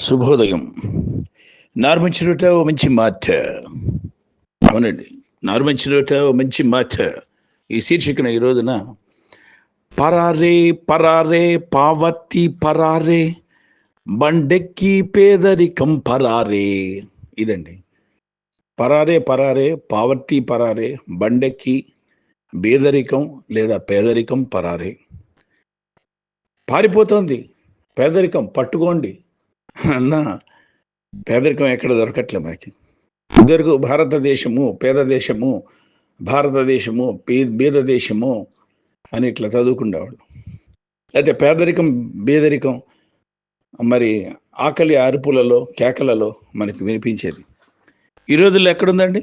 శుభోదయం. నార్మంచినట ఓ మంచి మాట. అవునండి. నార్మంచినట ఓ మంచి మాట. ఈ శీర్షికన ఈ రోజున పరారే పరారే పావర్తి పరారే బండెక్కి పేదరికం పరారే. ఇదండి. పరారే పరారే పావర్టీ పరారే బండెక్కి బేదరికం లేదా పేదరికం పరారే. పారిపోతుంది. పేదరికం పట్టుకోండి. అన్న పేదరికం ఎక్కడ దొరకట్లే మనకి ఇదివరకు భారతదేశము పేద దేశము భారతదేశము పీ బీద దేశము అని ఇట్లా చదువుకునేవాళ్ళు అయితే పేదరికం బీదరికం మరి ఆకలి అరుపులలో కేకలలో మనకి వినిపించేది. ఈ రోజుల్లో ఎక్కడుందండి?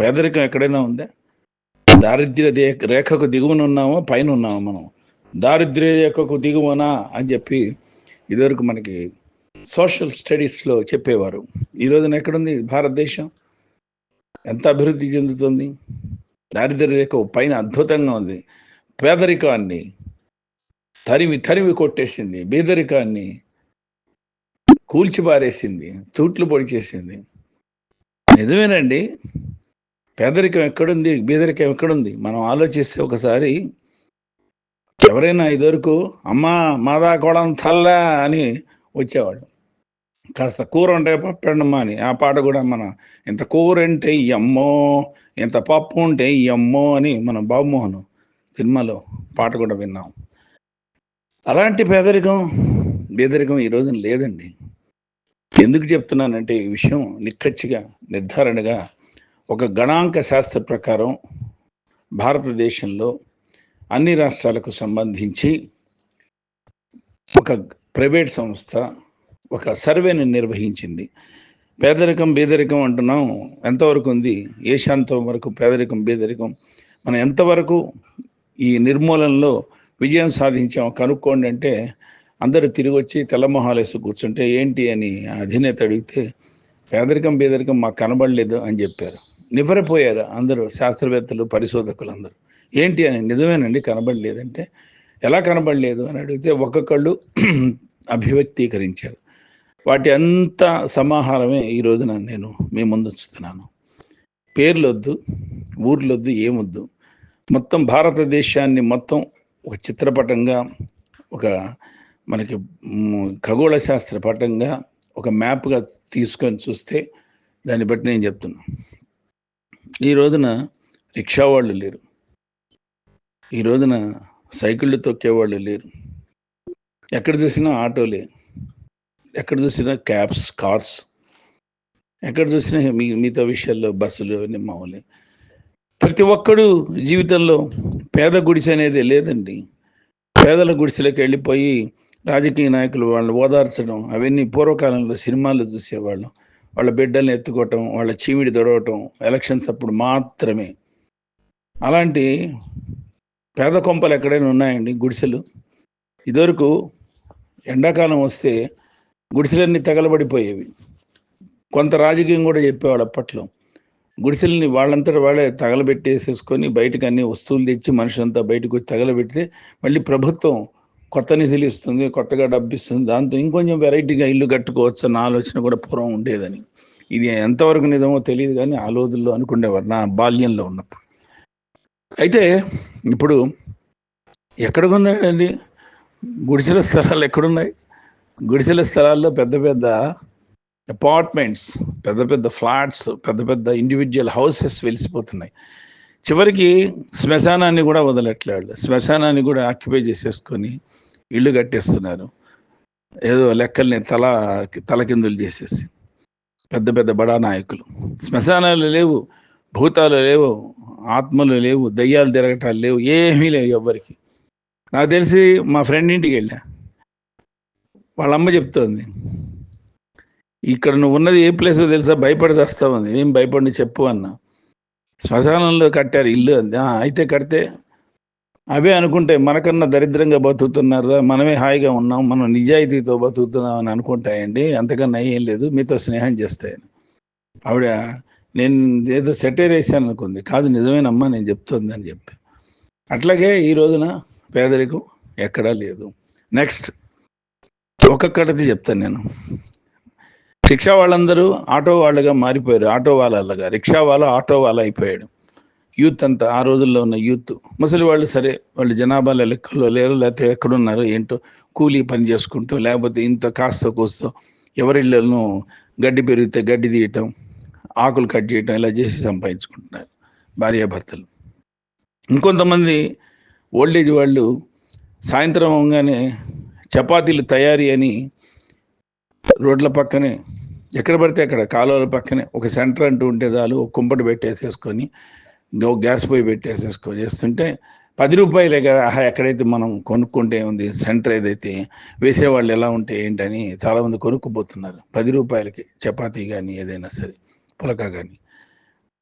పేదరికం ఎక్కడైనా ఉందా? దారిద్ర్య రేఖకు దిగువన ఉన్నామో? పైన ఉన్నామో మనం? దారిద్ర్య రేఖకు దిగువనా అని చెప్పి ఇదివరకు మనకి సోషల్ స్టడీస్లో చెప్పేవారు. ఈ రోజున ఎక్కడుంది భారతదేశం? ఎంత అభివృద్ధి చెందుతుంది? దారిద్ర్య రేఖ పైన అద్భుతంగా ఉంది. పేదరికాన్ని తరిమి తరిమి కొట్టేసింది. బీదరికాన్ని కూల్చిపారేసింది. తూట్లు పొడి చేసింది. నిజమేనండి. పేదరికం ఎక్కడుంది? బీదరికం ఎక్కడుంది? మనం ఆలోచిస్తే ఒకసారి ఎవరైనా ఇదివరకు అమ్మా మాదా కోడం తల్లా అని వచ్చేవాడు. కాస్త కూర ఉంటే పప్పండమ్మా అని. ఆ పాట కూడా మన ఇంత కూర అంటే అమ్మో ఇంత పప్పు ఉంటే అమ్మో అని మన బాబుమోహన్ సినిమాలో పాట కూడా విన్నాం. అలాంటి పేదరికం బేదరికం ఈ రోజున లేదండి. ఎందుకు చెప్తున్నానంటే ఈ విషయం నిక్కచ్చిగా నిర్ధారణగా ఒక గణాంక శాస్త్ర ప్రకారం భారతదేశంలో అన్ని రాష్ట్రాలకు సంబంధించి ఒక ప్రైవేట్ సంస్థ ఒక సర్వేని నిర్వహించింది. పేదరికం బీదరికం అంటున్నాం. ఎంతవరకు ఉంది? ఏ శాంతం వరకు పేదరికం బీదరికం? మనం ఎంతవరకు ఈ నిర్మూలనలో విజయం సాధించాం? కనుక్కోండి అంటే అందరూ తిరిగి వచ్చి తెల్లమొహాలేసి కూర్చుంటే ఏంటి అని అధినేత అడిగితే పేదరికం బీదరికం మాకు కనబడలేదు అని చెప్పారు. నివ్వరపోయారు అందరూ శాస్త్రవేత్తలు పరిశోధకులు అందరూ. ఏంటి అని నిజమేనండి కనబడలేదంటే ఎలా కనబడలేదు? అని అడిగితే ఒక్కొక్కళ్ళు అభివ్యక్తీకరించారు. వాటి అంత సమాహారమే ఈ రోజున నేను మీ ముందు ఉంచుతున్నాను. పేర్లొద్దు ఊర్లొద్దు ఏమొద్దు. మొత్తం భారతదేశాన్ని మొత్తం ఒక చిత్రపటంగా ఒక మనకి ఖగోళ శాస్త్ర పటంగా ఒక మ్యాప్గా తీసుకొని చూస్తే దాన్ని బట్టి నేను చెప్తున్నా. ఈ రోజున రిక్షా వాళ్ళు లేరు. ఈ రోజున సైకిళ్ళు తొక్కేవాళ్ళు లేరు. ఎక్కడ చూసినా ఆటోలే. ఎక్కడ చూసినా క్యాబ్స్ కార్స్ ఎక్కడ చూసినా మీ మిగతా విషయాల్లో బస్సులు అవన్నీ మామూలే. ప్రతి ఒక్కడు జీవితంలో పేద గుడిసె అనేది లేదండి. పేదల గుడిసెలోకి వెళ్ళిపోయి రాజకీయ నాయకులు వాళ్ళని ఓదార్చడం అవన్నీ పూర్వకాలంలో సినిమాలు చూసేవాళ్ళం. వాళ్ళ బిడ్డల్ని ఎత్తుకోవటం వాళ్ళ చీమిడి తొడవటం ఎలక్షన్స్ అప్పుడు మాత్రమే. అలాంటి పేద కొంపలు ఎక్కడైనా ఉన్నాయండి గుడిసెలు? ఇదివరకు ఎండాకాలం వస్తే గుడిసెలన్నీ తగలబడిపోయేవి. కొంత రాజకీయం కూడా చెప్పేవాడు అప్పట్లో. గుడిసెల్ని వాళ్ళంతటా వాళ్ళే తగలబెట్టేసేసుకొని బయటకు అన్ని వస్తువులు తెచ్చి మనుషులంతా బయటకు వచ్చి తగలబెడితే మళ్ళీ ప్రభుత్వం కొత్త నిధులు ఇస్తుంది కొత్తగా డబ్బు ఇస్తుంది. దాంతో ఇంకొంచెం వెరైటీగా ఇల్లు కట్టుకోవచ్చు అన్న ఆలోచన కూడా పూర్వం ఉండేదని. ఇది ఎంతవరకు నిజమో తెలియదు కానీ ఆ రోజుల్లో అనుకునేవారు నా బాల్యంలో ఉన్నప్పుడు. అయితే ఇప్పుడు ఎక్కడ ఉందండి గుడిసెల స్థలాలు ఎక్కడున్నాయి? గుడిసెల స్థలాల్లో పెద్ద పెద్ద అపార్ట్మెంట్స్ పెద్ద పెద్ద ఫ్లాట్స్ పెద్ద పెద్ద ఇండివిజువల్ హౌసెస్ వెలిసిపోతున్నాయి. చివరికి శ్మశానాన్ని కూడా వదలట్లేళ్ళు శ్మశానాన్ని కూడా ఆక్యుపై చేసేసుకొని ఇల్లు కట్టేస్తున్నారు. ఏదో లెక్కల్ని తల తలకిందులు చేసేసి పెద్ద పెద్ద బడా నాయకులు. శ్మశానాలు లేవు భూతాలు లేవు ఆత్మలు లేవు దయ్యాలు తిరగటాలు లేవు ఏమీ లేవు ఎవ్వరికి. నాకు తెలిసి మా ఫ్రెండ్ ఇంటికి వెళ్ళా. వాళ్ళ అమ్మ చెప్తోంది ఇక్కడ నువ్వు ఉన్నది ఏ ప్లేస్ తెలుసా? భయపడి చేస్తా ఉంది ఏం భయపడి చెప్పు అన్నా. శ్మశానంలో కట్టారు ఇల్లు అంది అయితే కడితే అవే అనుకుంటే మనకన్నా దరిద్రంగా బతుకుతున్నారా మనమే హాయిగా ఉన్నాం. మనం నిజాయితీతో బతుకుతున్నాం అని అనుకుంటాయండి. అంతకన్నా ఏం లేదు. మీతో స్నేహం చేస్తాయని ఆవిడ నేను ఏదో సెటైర్ వేసాను అనుకుంది. కాదు నిజమేనమ్మా నేను చెప్తుంది అని చెప్పి. అట్లాగే ఈ రోజున పేదరికం ఎక్కడా లేదు. నెక్స్ట్ ఒక్కొక్కటిది చెప్తాను నేను. రిక్షా వాళ్ళందరూ ఆటో వాళ్ళుగా మారిపోయారు. ఆటో వాళ్ళగా రిక్షా వాళ్ళ ఆటో వాళ్ళ అయిపోయాడు. యూత్ అంతా ఆ రోజుల్లో ఉన్న యూత్ ముసలి వాళ్ళు సరే వాళ్ళు జనాభాలో లెక్కల్లో లేరు లేకపోతే ఎక్కడున్నారు ఏంటో కూలీ పని చేసుకుంటూ లేకపోతే ఇంత కాస్త కూస్తో ఎవరిళ్ళను గడ్డి పెరిగితే గడ్డి తీయటం ఆకులు కట్ చేయటం ఇలా చేసి సంపాదించుకుంటున్నారు భార్యాభర్తలు. ఇంకొంతమంది ఓల్డేజ్ వాళ్ళు సాయంత్రం అవగానే చపాతీలు తయారీ అని రోడ్ల పక్కనే ఎక్కడ పడితే అక్కడ కాలువల పక్కనే ఒక సెంటర్ అంటూ ఉంటే చాలు ఒక కుంపటి పెట్టేసేసుకొని గ్యాస్ పొయ్యి పెట్టేసేసుకొని చేస్తుంటే పది రూపాయలే కదా ఆహా, ఎక్కడైతే మనం కొనుక్కుంటే ఉంది సెంటర్ ఏదైతే వేసేవాళ్ళు ఎలా ఉంటే ఏంటని చాలామంది కొనుక్కుపోతున్నారు. పది రూపాయలకి చపాతీ కానీ ఏదైనా సరే పులక కానీ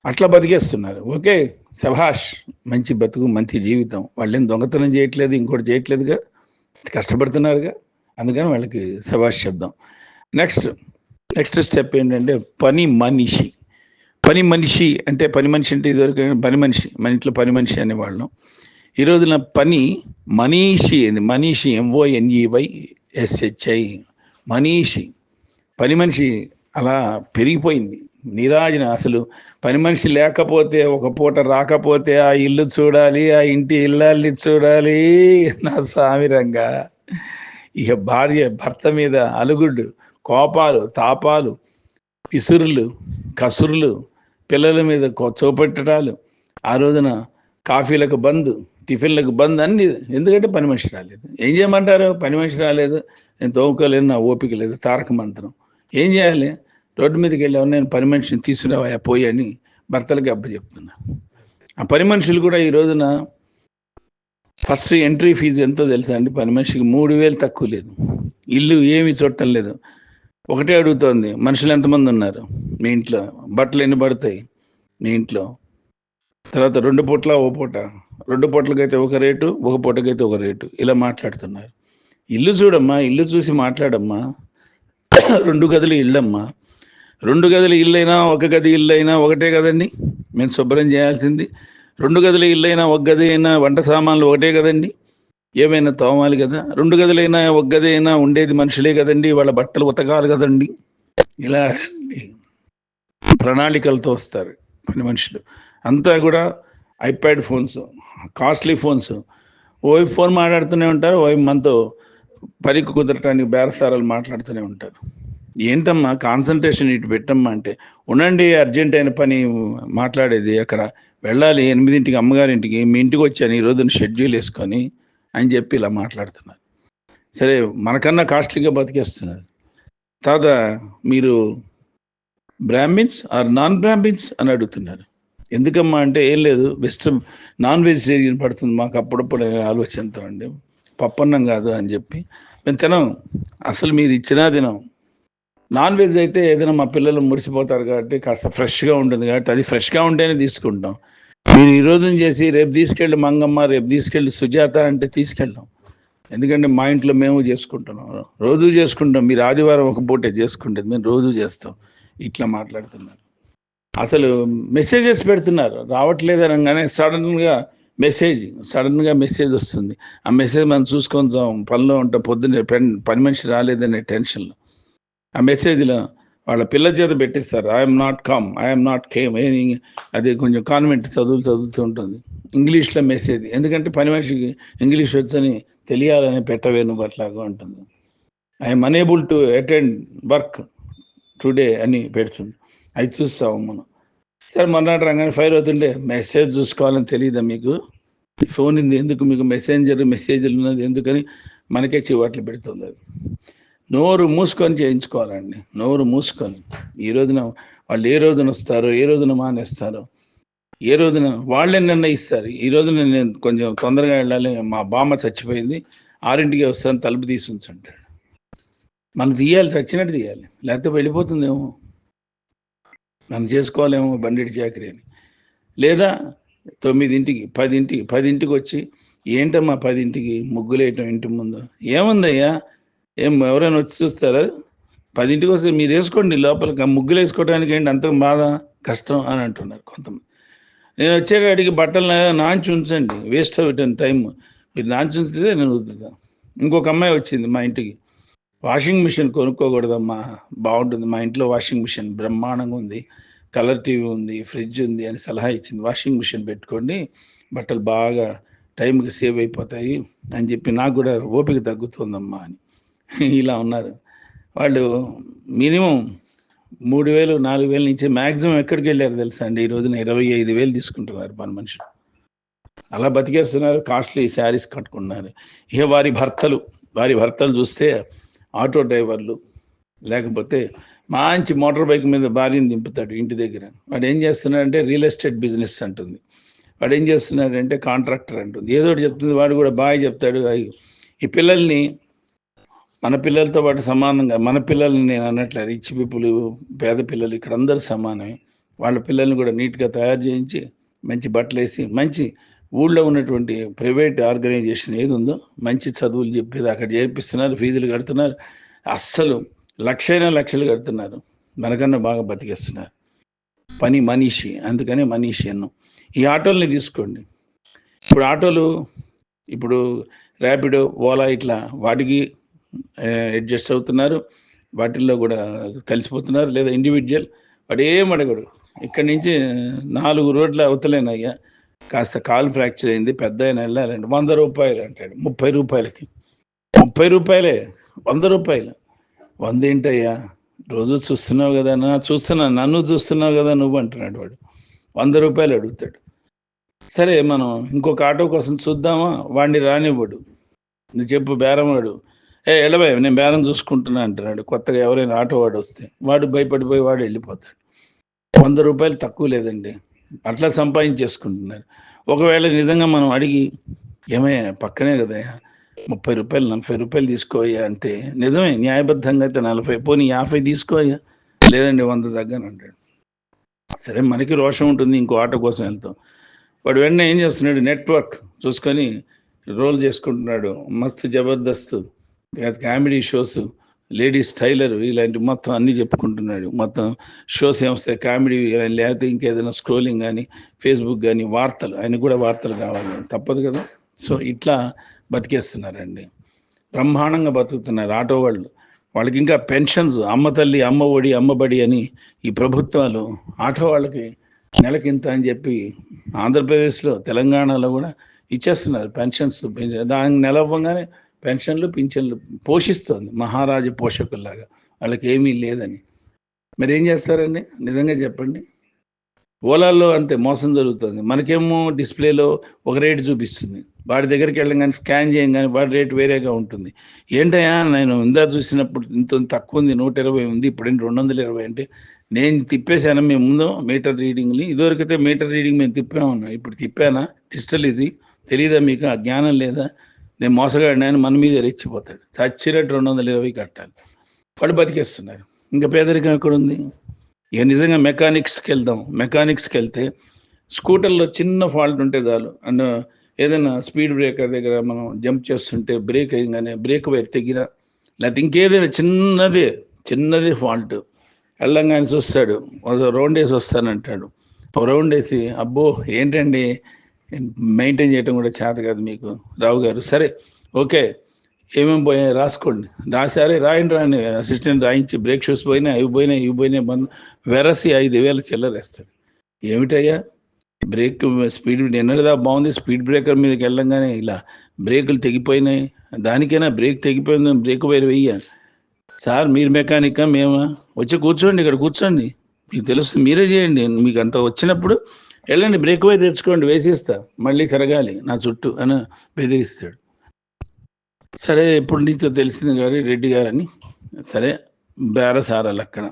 అట్లా బతికేస్తున్నారు. ఓకే శభాష్ మంచి బతుకు మంచి జీవితం. వాళ్ళేం దొంగతనం చేయట్లేదు ఇంకోటి చేయట్లేదుగా? కష్టపడుతున్నారుగా? అందుకని వాళ్ళకి శభాష్ శబ్దం నెక్స్ట్ నెక్స్ట్ స్టెప్ ఏంటంటే పని మనిషి. పని మనిషి అంటే పని మనిషి అంటే ఇదివరకు పని మనిషి మన ఇంట్లో పని మనిషి అనేవాళ్ళం. ఈ రోజున పని మనీషి మనీషి ఎంఓఎన్ఈవై ఎస్హెచ్ఐ మనీషి. పని మనిషి అలా పెరిగిపోయింది. నీరాజన అసలు. పని మనిషి లేకపోతే ఒక పూట రాకపోతే ఆ ఇల్లు చూడాలి ఆ ఇంటి ఇల్లాల్ని చూడాలి నా సామిరంగా ఇక భార్య భర్త మీద అలుగుడు కోపాలు తాపాలు విసురులు కసురులు పిల్లల మీద కో- చూపెట్టడాలు. ఆ రోజున కాఫీలకు బంద్ టిఫిన్లకు బంద్ అన్ని ఎందుకంటే పని మనిషి రాలేదు. ఏం చేయమంటారు? పని మనిషి రాలేదు. నేను తోముకోలేను నా ఓపిక లేదు. తారక మంత్రం. ఏం చేయాలి? రోడ్డు మీదకి వెళ్ళావు నేను పని మనిషిని తీసుకురావా పోయి అని భర్తలకి అప్పచెప్తున్నా. ఆ పని మనుషులు కూడా ఈ రోజున ఫస్ట్ ఎంట్రీ ఫీజు ఎంతో తెలుసా అండి? పని మనిషికి మూడు వేలు తక్కువ లేదు. ఇల్లు ఏమీ చూడటం లేదు. ఒకటే అడుగుతోంది మనుషులు ఎంతమంది ఉన్నారు? మీ ఇంట్లో బట్టలు ఎన్ని పడతాయి? మీ ఇంట్లో. తర్వాత రెండు పూట్ల ఓ పూట. రెండు పూటలకైతే ఒక రేటు ఒక పూటకైతే ఒక రేటు. ఇలా మాట్లాడుతున్నారు. ఇల్లు చూడమ్మా ఇల్లు చూసి మాట్లాడమ్మా. రెండు గదులు ఇళ్ళమ్మా. రెండు గదులు ఇల్లైనా ఒక గది ఇల్లైనా ఒకటే కదండి. మేము శుభ్రం చేయాల్సింది. రెండు గదుల ఇల్లైనా ఒక గది అయినా వంట సామాన్లు ఒకటే కదండి. ఏమైనా తోమాలి కదా. రెండు గదులైనా ఒక గది అయినా ఉండేది మనుషులే కదండి. వాళ్ళ బట్టలు ఉతకాలి కదండి. ఇలా ప్రణాళికలతో వస్తారు పని మనుషులు. అంతా కూడా ఐప్యాడ్ ఫోన్స్ కాస్ట్లీ ఫోన్స్. ఓవి ఫోన్ మాట్లాడుతూనే ఉంటారు ఓవి మనతో పరికి కుదరటానికి బేరసారాలు మాట్లాడుతూనే ఉంటారు. ఏంటమ్మా కాన్సన్ట్రేషన్ ఇటు పెట్టమ్మా అంటే ఉండండి అర్జెంట్ అయిన పని మాట్లాడేది అక్కడ. వెళ్ళాలి ఎనిమిదింటికి అమ్మగారింటికి మీ ఇంటికి వచ్చాను ఈ రోజున షెడ్యూల్ వేసుకొని అని చెప్పి ఇలా మాట్లాడుతున్నారు. సరే మనకన్నా కాస్ట్లీగా బతికేస్తున్నారు. తర్వాత మీరు బ్రాహ్మిన్స్ ఆర్ నాన్ బ్రాహ్మిన్స్ అని అడుగుతున్నారు. ఎందుకమ్మా అంటే ఏం లేదు వెస్ట్రన్ నాన్ వెజిటేరియన్ పడుతుంది మాకు అప్పుడప్పుడు ఆలోచనతో అండి. పప్పన్నం కాదు అని చెప్పి మేము తినం. అసలు మీరు ఇచ్చినా తినం. నాన్ వెజ్ అయితే ఏదైనా మా పిల్లలు మురిసిపోతారు కాబట్టి కాస్త ఫ్రెష్గా ఉంటుంది కాబట్టి అది ఫ్రెష్గా ఉంటేనే తీసుకుంటాం. మీరు ఈ రోజున చేసి రేపు తీసుకెళ్ళి మంగమ్మ రేపు తీసుకెళ్ళి సుజాత అంటే తీసుకెళ్ళాం. ఎందుకంటే మా ఇంట్లో మేము చేసుకుంటున్నాం. రోజు చేసుకుంటాం. మీరు ఆదివారం ఒక పూటే చేసుకుంటుంది మేము రోజు చేస్తాం. ఇట్లా మాట్లాడుతున్నారు. అసలు మెసేజెస్ పెడుతున్నారు. రావట్లేదు అనగానే సడన్గా మెసేజ్ సడన్గా మెసేజ్ వస్తుంది. ఆ మెసేజ్ మనం చూసుకొని పనిలో ఉంటే పొద్దున్నే పెన్ పని మనిషి రాలేదనే టెన్షన్లో. ఆ మెసేజ్లో వాళ్ళ పిల్ల చేత పెట్టిస్తారు. I'm not come I'm not came అది కొంచెం కాన్వెంట్ చదువులు చదువుతూ ఉంటుంది. ఇంగ్లీష్లో మెసేజ్ ఎందుకంటే పని మనిషికి ఇంగ్లీష్ వచ్చని తెలియాలని పెట్టవేను అట్లాగా ఉంటుంది. I'm unable to attend work today అని పెడుతుంది. అవి చూస్తాము మనం. సరే మొన్నటి రంగానే ఫైర్ అవుతుంటే మెసేజ్ చూసుకోవాలని తెలియదా మీకు? ఫోన్ ఉంది. ఎందుకు మీకు మెసెంజర్ మెసేజ్లు ఉన్నది ఎందుకని మనకే చివాట్లు పెడుతుంది అది. నోరు మూసుకొని చేయించుకోవాలండి. నోరు మూసుకొని. ఈ రోజున వాళ్ళు ఏ రోజున వస్తారో ఏ రోజున మానేస్తారో ఏ రోజున వాళ్ళే నిర్ణయిస్తారు. ఈ రోజున నేను కొంచెం తొందరగా వెళ్ళాలి. మా బామ్మ చచ్చిపోయింది. ఆరింటికి వస్తాను తలుపు తీసి ఉంచంటాడు. మనం తీయాలి చచ్చినట్టు తీయాలి. లేకపోతే వెళ్ళిపోతుందేమో. మనం చేసుకోవాలేమో బండిటి చాకరీ అని. లేదా తొమ్మిదింటికి పదింటికి పదింటికి వచ్చి ఏంటమ్మా పదింటికి ముగ్గులేయటం ఇంటి ముందు? ఏముందయ్యా? ఏం ఎవరైనా వచ్చి చూస్తారా? పదింటికి వస్తే మీరు వేసుకోండి లోపలికి ముగ్గులు వేసుకోవడానికి ఏంటి అంత బాధ కష్టం అని అంటున్నారు కొంతమంది. నేను వచ్చేటాడికి బట్టలు నాంచి ఉంచండి వేస్ట్ అవుతాను టైం మీరు నాంచి ఉంచితే నేను వద్దుతాను ఇంకొక అమ్మాయి వచ్చింది మా ఇంటికి. వాషింగ్ మిషన్ కొనుక్కోకూడదమ్మా బాగుంటుంది. మా ఇంట్లో వాషింగ్ మిషన్ బ్రహ్మాండంగా ఉంది. కలర్ టీవీ ఉంది ఫ్రిడ్జ్ ఉంది అని సలహా ఇచ్చింది. వాషింగ్ మిషన్ పెట్టుకోండి బట్టలు బాగా టైంకి సేవ్ అయిపోతాయి అని చెప్పి నాకు కూడా ఓపిక తగ్గుతుందమ్మా అని. ఇలా ఉన్నారు. వాళ్ళు మినిమం మూడు వేలు నాలుగు వేల నుంచి మ్యాక్సిమం ఎక్కడికి వెళ్ళారు తెలుసా అండి? ఈ రోజున ఇరవై ఐదు వేలు తీసుకుంటున్నారు మన మనుషులు. అలా బతికేస్తున్నారు కాస్ట్లీ శారీస్ కట్టుకున్నారు ఇక వారి భర్తలు వారి భర్తలు చూస్తే ఆటో డ్రైవర్లు లేకపోతే మంచి మోటార్ బైక్ మీద భార్యను దింపుతాడు ఇంటి దగ్గర. వాడు ఏం చేస్తున్నాడంటే రియల్ ఎస్టేట్ బిజినెస్ అంటుంది. వాడు ఏం చేస్తున్నాడంటే కాంట్రాక్టర్ అంటుంది. ఏదో ఒకటి చెప్తుంది వాడు కూడా బాగా చెప్తాడు. ఈ పిల్లల్ని మన పిల్లలతో పాటు సమానంగా మన పిల్లల్ని నేను అన్నట్లే రిచ్ పీపుల్ పేద పిల్లలు ఇక్కడ అందరూ సమానమే. వాళ్ళ పిల్లల్ని కూడా నీట్గా తయారు చేయించి మంచి బట్టలు వేసి మంచి ఊళ్ళో ఉన్నటువంటి ప్రైవేట్ ఆర్గనైజేషన్ ఏది ఉందో మంచి చదువులు చెప్పేది అక్కడ చేర్పిస్తున్నారు ఫీజులు కడుతున్నారు అస్సలు లక్షైన లక్షలు కడుతున్నారు. మనకన్నా బాగా బతికేస్తున్నారు. పని మనీషి అందుకనే మనీషి అన్నం. ఈ ఆటోల్ని తీసుకోండి. ఇప్పుడు ఆటోలు ఇప్పుడు ర్యాపిడో ఓలా ఇట్లా వాటికి అడ్జస్ట్ అవుతున్నారు. వాటిల్లో కూడా కలిసిపోతున్నారు. లేదా ఇండివిజువల్ వాడు ఏం అడగడు. ఇక్కడి నుంచి నాలుగు రోడ్ల అవతలేనయ్యా. కాస్త కాలు ఫ్రాక్చర్ అయింది. పెద్ద అయిన వెళ్ళాలండి వంద రూపాయలు అంటాడు. ముప్పై రూపాయలకి. ముప్పై రూపాయలే. వంద రూపాయలు. వంద ఏంటయ్యా? రోజు చూస్తున్నావు కదా నా చూస్తున్నా నన్ను చూస్తున్నావు కదా నువ్వు అంటున్నాడు వాడు. వంద రూపాయలు అడుగుతాడు. సరే మనం ఇంకొక ఆటో కోసం చూద్దామా? వాడిని రానివ్వడు. నువ్వు చెప్పు బేరం వాడు. ఏ ఎడబాయ్ నేను బేరం చూసుకుంటున్నా అంటున్నాడు. కొత్తగా ఎవరైనా ఆటో వాడు వస్తే వాడు భయపడిపోయి వాడు వెళ్ళిపోతాడు. వంద రూపాయలు తక్కువ లేదండి. అట్లా సంపాదించేసుకుంటున్నారు. ఒకవేళ నిజంగా మనం అడిగి ఏమయ్యా పక్కనే కదా ముప్పై రూపాయలు నలభై రూపాయలు తీసుకోయ్యా అంటే నిజమే న్యాయబద్ధంగా అయితే నలభై పోనీ యాభై తీసుకోయ్యా? లేదండి వంద దగ్గర అంటాడు. సరే మనకి రోషం ఉంటుంది ఇంకో ఆటో కోసం వెళ్తాం. వాడు వెంటనే ఏం చేస్తున్నాడు నెట్వర్క్ చూసుకొని రోల్ చేసుకుంటున్నాడు. మస్తు Jabardasth. Comedy shows ladies tailor ఇలాంటి మొత్తం అన్నీ చెప్పుకుంటున్నాడు. మొత్తం షోస్ ఏమొస్తాయి కామెడీ లేకపోతే ఇంకేదైనా స్క్రోలింగ్ కానీ ఫేస్బుక్ కానీ వార్తలు ఆయన కూడా వార్తలు కావాలి. తప్పదు కదా? సో ఇట్లా బతికేస్తున్నారండి. బ్రహ్మాండంగా బతుకుతున్నారు ఆటో వాళ్ళు. వాళ్ళకి ఇంకా పెన్షన్స్ అమ్మ తల్లి అమ్మ ఒడి అమ్మబడి అని ఈ ప్రభుత్వాలు ఆటో వాళ్ళకి నెలకింత అని చెప్పి ఆంధ్రప్రదేశ్లో తెలంగాణలో కూడా ఇచ్చేస్తున్నారు పెన్షన్స్. దానికి నెల అవ్వగానే పెన్షన్లు పింఛన్లు పోషిస్తోంది. మహారాజు పోషకుల్లాగా. వాళ్ళకి ఏమీ లేదని. మరి ఏం చేస్తారండి? నిజంగా చెప్పండి. ఓలాల్లో అంతే మోసం జరుగుతుంది. మనకేమో డిస్ప్లేలో ఒక రేటు చూపిస్తుంది. వాడి దగ్గరికి వెళ్ళగానే స్కాన్ చేయగానే వాడి రేటు వేరేగా ఉంటుంది. ఏంటయ్యా నేను ఇందా చూసినప్పుడు ఇంత తక్కువ ఉంది నూట ఇరవై ఉంది ఇప్పుడేంటి రెండు వందల ఇరవై అంటే? నేను తిప్పేశాను మేము ముందు మీటర్ రీడింగ్ని. ఇదివరకైతే మీటర్ రీడింగ్ మేము తిప్పామన్నా ఇప్పుడు తిప్పానా? డిజిటల్ ఇది. తెలియదా మీకు? ఆ జ్ఞానం లేదా? నేను మోసగాడిని ఆయన మన మీద రెచ్చిపోతాడు చచ్చినట్టు రెండు వందల ఇరవై కట్టాలి. వాళ్ళు బతికేస్తున్నారు ఇంకా పేదరికం ఎక్కడ ఉంది ఇక నిజంగా మెకానిక్స్కి వెళ్దాం మెకానిక్స్కి వెళ్తే స్కూటర్లో చిన్న ఫాల్ట్ ఉంటే చాలు. అండ్ ఏదైనా స్పీడ్ బ్రేకర్ దగ్గర మనం జంప్ చేస్తుంటే బ్రేక్ అయ్యగానే బ్రేక్ వైర్ తెగిన లేకపోతే ఇంకేదైనా చిన్నదే చిన్నదే ఫాల్ట్. వెళ్ళంగానే చూస్తాడు. రౌండ్ వేసి వస్తానంటాడు. రౌండ్ వేసి అబ్బో ఏంటండి? మెయింటైన్ చేయడం కూడా చేత కాదు మీకు. రావు గారు సరే ఓకే ఏమేమి పోయాయి రాసుకోండి. రాసారే రాయండి రాయండి. అసిస్టెంట్ రాయించి బ్రేక్ షూస్ పోయినాయి అవి పోయినాయి ఇవి పోయినాయి బంద్ వెరసి ఐదు వేల చిల్లరేస్తాడు ఏమిటయ్యా? బ్రేక్ స్పీడ్ నిన్నటిదా బాగుంది స్పీడ్ బ్రేకర్ మీదకి వెళ్ళంగానే ఇలా బ్రేకులు తెగిపోయినాయి. దానికైనా బ్రేక్ తెగిపోయింది బ్రేక్ వైర్ వెయ్య. సార్ మీరు మెకానికా మేమా? వచ్చి కూర్చోండి ఇక్కడ కూర్చోండి. మీకు తెలుస్తుంది మీరే చేయండి. మీకు అంత వచ్చినప్పుడు వెళ్ళండి బ్రేక్ వైర్ తెచ్చుకోండి వేసిస్తా. మళ్ళీ తిరగాలి నా చుట్టూ అని బెదిరిస్తాడు. సరే ఎప్పటి నుంచో తెలిసింది గారు రెడ్డి గారని. సరే బేరసారాలు అక్కడ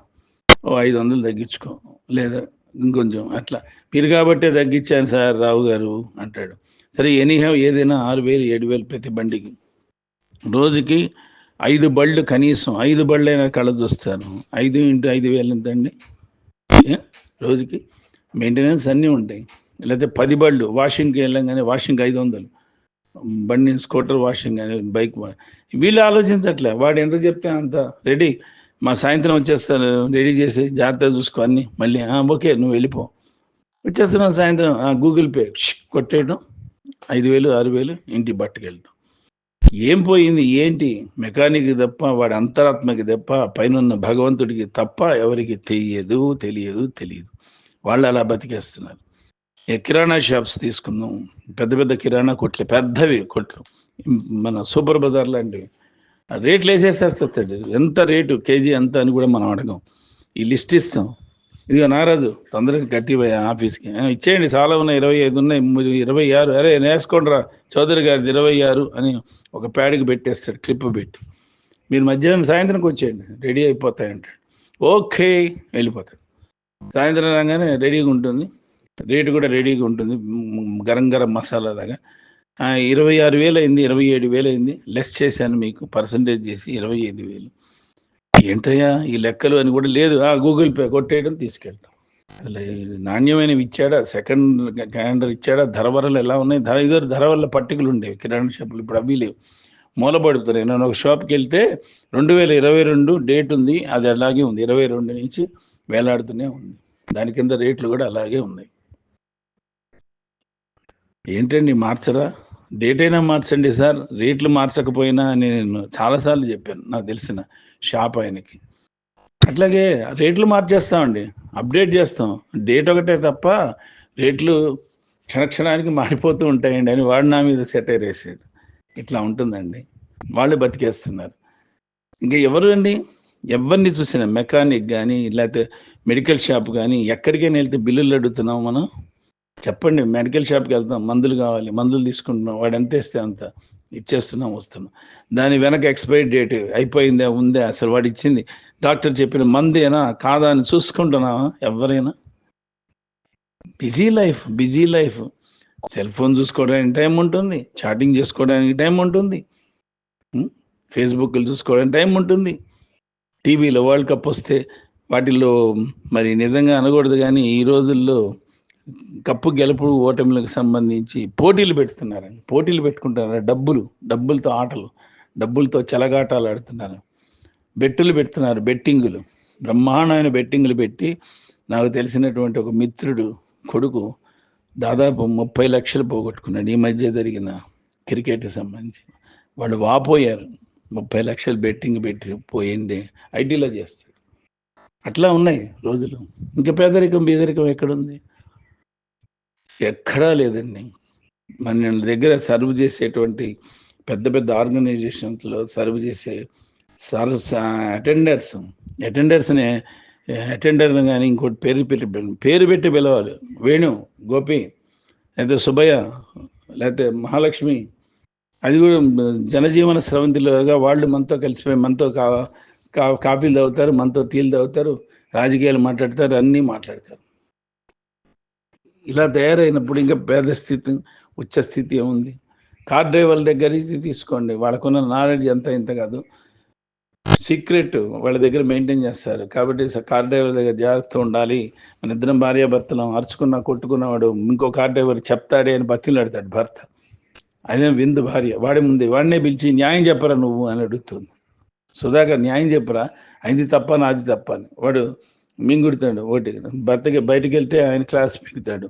ఓ ఐదు వందలు తగ్గించుకో. లేదా ఇంకొంచెం అట్లా. మీరు కాబట్టే తగ్గించాను సార్ రావు గారు అంటాడు. సరే ఎనీహా ఏదైనా ఆరు వేలు ఏడు వేలు ప్రతి బండికి. రోజుకి ఐదు బళ్ళు కనీసం ఐదు బళ్ళైనా కళ్ళ చూస్తాను ఐదు ఇంటూ ఐదు వేలు ఎంతండి? రోజుకి మెయింటెనెన్స్ అన్నీ ఉంటాయి. లేకపోతే పది బళ్ళు వాషింగ్కి వెళ్ళంగానే వాషింగ్ ఐదు వందలు. బండి స్కూటర్ వాషింగ్ కానీ బైక్ వీళ్ళు ఆలోచించట్లే. వాడు ఎంత చెప్తే అంత రెడీ? మా సాయంత్రం వచ్చేస్తాను రెడీ చేసి జాగ్రత్తగా చూసుకో అన్ని. మళ్ళీ ఓకే నువ్వు వెళ్ళిపో. వచ్చేస్తున్నావు సాయంత్రం గూగుల్ పే కొట్టేయడం ఐదు వేలు ఆరు వేలు ఇంటి పట్టుకెళ్ళడం ఏం పోయింది ఏంటి? మెకానిక్ తప్ప వాడి అంతరాత్మకి తప్ప పైన భగవంతుడికి తప్ప ఎవరికి తెలియదు తెలియదు తెలియదు. వాళ్ళు అలా బతికేస్తున్నారు కిరాణా షాప్స్ తీసుకుందాం. పెద్ద పెద్ద కిరాణా కొట్లు పెద్దవి కొట్లు. మన సూపర్ బజార్ లాంటివి. ఆ రేట్లు వేసేసేస్తాడు. ఎంత రేటు కేజీ ఎంత అని కూడా మనం అడగం. ఈ లిస్ట్ ఇస్తాం. ఇదిగో నారాజు తొందరగా కట్టిపోయా ఆఫీస్కి. ఇచ్చేయండి. చాలా ఉన్నాయి. ఇరవై ఐదు ఉన్నాయి. ఇరవై ఆరు. అరే వేసుకోండి రా చౌదరి గారిది ఇరవై ఆరు అని ఒక ప్యాడ్కి పెట్టేస్తాడు. క్లిప్ పెట్టి. మీరు మధ్యాహ్నం సాయంత్రంకి వచ్చేయండి. రెడీ అయిపోతాయంటాడు. ఓకే వెళ్ళిపోతాడు. సాయంత్రం రాగానే రెడీగా ఉంటుంది. రేటు కూడా రెడీగా ఉంటుంది. గరం గరం మసాలా లాగా. ఇరవై ఆరు వేలు అయింది ఇరవై ఏడు వేలు అయింది. లెస్ చేశాను మీకు పర్సంటేజ్ చేసి ఇరవై ఐదు వేలు. ఏంటయ్యా ఈ లెక్కలు అని కూడా లేదు. ఆ గూగుల్ పే కొట్టేయడం తీసుకెళ్తాం. అసలు నాణ్యమైనవి ఇచ్చాడా సెకండ్ క్యాలెండర్ ఇచ్చాడా ధరవరలు ఎలా ఉన్నాయి? ధర ఇద్దరు ధర వల్ల పట్టికలు ఉండేవి కిరాణా షాపులు ఇప్పుడు అవి లేవు. మూలపడుతున్నాయి. నేను ఒక షాప్కి వెళ్తే రెండు వేల ఇరవై రెండు డేట్ ఉంది అది అలాగే ఉంది. ఇరవై రెండు నుంచి వేలాడుతూనే ఉంది. దాని కింద రేట్లు కూడా అలాగే ఉన్నాయి. ఏంటండి మార్చరా? డేట్ అయినా మార్చండి సార్. రేట్లు మార్చకపోయినా అని నేను చాలాసార్లు చెప్పాను. నాకు తెలిసిన షాప్ ఆయనకి. అట్లాగే రేట్లు మార్చేస్తామండి. అప్డేట్ చేస్తాం. డేట్ ఒకటే తప్ప రేట్లు క్షణక్షణానికి మారిపోతూ ఉంటాయండి అని వాడు నా మీద సెటైర్ వేసాడు. ఇట్లా ఉంటుందండి. వాళ్ళు బతికేస్తున్నారు. ఇంకా ఎవరు అండి? ఎవరిని చూసినా మెకానిక్ కానీ లేకపోతే మెడికల్ షాప్ కానీ ఎక్కడికైనా వెళ్తే బిల్లులు అడుగుతున్నాం మనం? చెప్పండి మెడికల్ షాప్కి వెళ్తాం మందులు కావాలి మందులు తీసుకుంటున్నాం వాడు ఎంత ఇస్తే అంత ఇచ్చేస్తున్నాం వస్తున్నాం. దాని వెనక ఎక్స్పైరీ డేట్ అయిపోయిందా ఉందా? అసలు వాడు ఇచ్చింది డాక్టర్ చెప్పిన మందేనా కాదా అని చూసుకుంటున్నావా ఎవరైనా? Busy life busy life. Cell phone చూసుకోవడానికి టైం ఉంటుంది చాటింగ్ చేసుకోవడానికి టైం ఉంటుంది. ఫేస్బుక్లు చూసుకోవడానికి టైం ఉంటుంది. టీవీలో వరల్డ్ కప్ వస్తే వాటిల్లో మరి నిజంగా అనకూడదు కానీ ఈ రోజుల్లో కప్పు గెలుపు ఓటమిలకు సంబంధించి పోటీలు పెడుతున్నారండి. పోటీలు పెట్టుకుంటున్నారు. డబ్బులు డబ్బులతో ఆటలు డబ్బులతో చెలగాటాలు ఆడుతున్నారు. బెట్టులు పెడుతున్నారు బెట్టింగులు. బ్రహ్మాండమైన బెట్టింగులు పెట్టి నాకు తెలిసినటువంటి ఒక మిత్రుడు కొడుకు దాదాపు ముప్పై లక్షలు పోగొట్టుకున్నాడు. ఈ మధ్య జరిగిన క్రికెట్కి సంబంధించి. వాళ్ళు వాపోయారు. ముప్పై లక్షలు బెట్టింగ్ పెట్టి పోయింది. ఐటీలో చేస్తాడు. అట్లా ఉన్నాయి రోజులు. ఇంకా పేదరికం బీదరికం ఎక్కడుంది? ఎక్కడా లేదండి. మన దగ్గర సర్వ్ చేసేటువంటి పెద్ద పెద్ద ఆర్గనైజేషన్స్లో సర్వ్ చేసే సర్వ్ అటెండర్స్. అటెండర్స్ని అటెండర్ కానీ ఇంకోటి పేరు పెట్టి పేరు పెట్టి పిలవాలి. వేణు గోపి లేకపోతే సుబ్బయ్య లేకపోతే మహాలక్ష్మి అది కూడా జనజీవన స్రవంతిలోగా వాళ్ళు మనతో కలిసిపోయి మనతో కా కా- కాఫీలు తాగుతారు మనతో టీలు తాగుతారు రాజకీయాలు మాట్లాడతారు అన్నీ మాట్లాడతారు. ఇలా తయారైనప్పుడు ఇంకా పేద స్థితి ఉచ్చ స్థితి ఏముంది? కార్ డ్రైవర్ల దగ్గర తీసుకోండి. వాళ్ళకున్న నాలెడ్జ్ ఎంత ఇంత కాదు. సీక్రెట్ వాళ్ళ దగ్గర మెయింటైన్ చేస్తారు. కాబట్టి కార్ డ్రైవర్ దగ్గర జాగ్రత్త ఉండాలి. మన ఇద్దరం భార్యాభర్తలం అరుచుకున్నా కొట్టుకున్నవాడు ఇంకో కార్ డ్రైవర్ చెప్తాడే అని బతిలాడతాడు భర్త. అదే విందు భార్య వాడి ముందే వాడినే పిలిచి న్యాయం చెప్పరా నువ్వు అని అడుగుతుంది. సుధాకర్ న్యాయం చెప్పరా? అయింది తప్ప నాది తప్ప అని. వాడు మింగుడుతాడు ఒకటి భర్తకి బయటకు వెళ్తే ఆయన క్లాస్ పిక్కుతాడు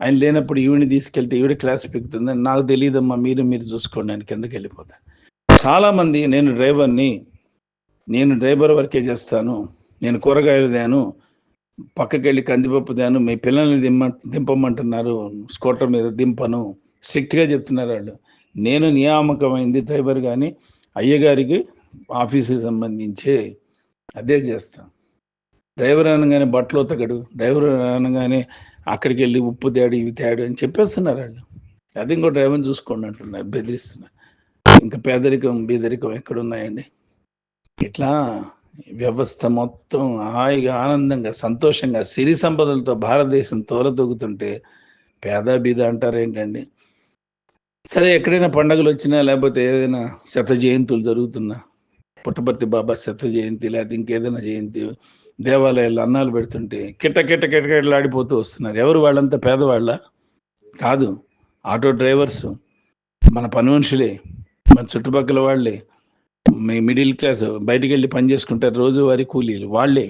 ఆయన లేనప్పుడు ఈవిని తీసుకెళ్తే ఈవిడ క్లాస్ పిక్కుతుంది నాకు తెలియదమ్మా మీరు మీరు చూసుకోండి ఆయన కిందకి వెళ్ళిపోతాడు. చాలామంది నేను డ్రైవర్ని నేను డ్రైవర్ వర్కే చేస్తాను నేను కూరగాయలు తేను పక్కకి వెళ్ళి కందిపప్పు తేను మీ పిల్లల్ని దిమ్మ దింపమంటున్నారు స్కూటర్ మీద దింపను స్ట్రిక్ట్గా చెప్తున్నారు వాళ్ళు. నేను నియామకమైంది డ్రైవర్ కానీ అయ్యగారికి ఆఫీసుకి సంబంధించే అదే చేస్తాను డ్రైవర్ అనగానే బట్టలు ఉతకడు డ్రైవర్ అనగానే అక్కడికి వెళ్ళి ఉప్పు తేడు ఇవి తేడు అని చెప్పేస్తున్నారు వాళ్ళు. అది ఇంకో డ్రైవర్ని చూసుకోండి అంటున్నారు బెదిరిస్తున్నారు. ఇంకా పేదరికం బీదరికం ఎక్కడున్నాయండి? ఇట్లా వ్యవస్థ మొత్తం హాయిగా ఆనందంగా సంతోషంగా సిరి సంపదలతో భారతదేశం తోలతూగుతుంటే పేద బీద అంటారు ఏంటండి సరే ఎక్కడైనా పండగలు వచ్చినా లేకపోతే ఏదైనా శత జయంతులు జరుగుతున్నా పుట్టపర్తి బాబా శత జయంతి లేకపోతే ఇంకేదైనా జయంతి దేవాలయాల్లో అన్నాలు పెడుతుంటే కిట్ట కిట్ట కిటకిటలాడిపోతూ వస్తున్నారు. ఎవరు వాళ్ళంతా పేదవాళ్ళ? కాదు ఆటో డ్రైవర్స్ మన పని మనుషులే మన చుట్టుపక్కల వాళ్ళే మీ మిడిల్ క్లాస్ బయటికి వెళ్ళి పని చేసుకుంటారు రోజువారీ కూలీలు వాళ్ళే.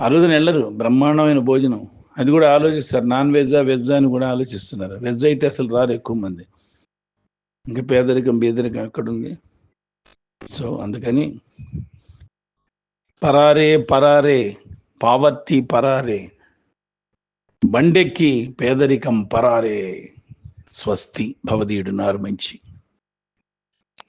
ఆ రోజున వెళ్ళరు బ్రహ్మాండమైన భోజనం. అది కూడా ఆలోచిస్తారు నాన్ వెజ్జా వెజ్జా అని కూడా ఆలోచిస్తున్నారు. వెజ్ అయితే అసలు రారు ఎక్కువ మంది. ఇంక పేదరికం పేదరికం ఎక్కడుంది? సో అందుకని పరారే పరారే పావర్టీ పరారే బండెక్కి పేదరికం పరారే స్వస్తి భవదీయుడు నారు మంచి.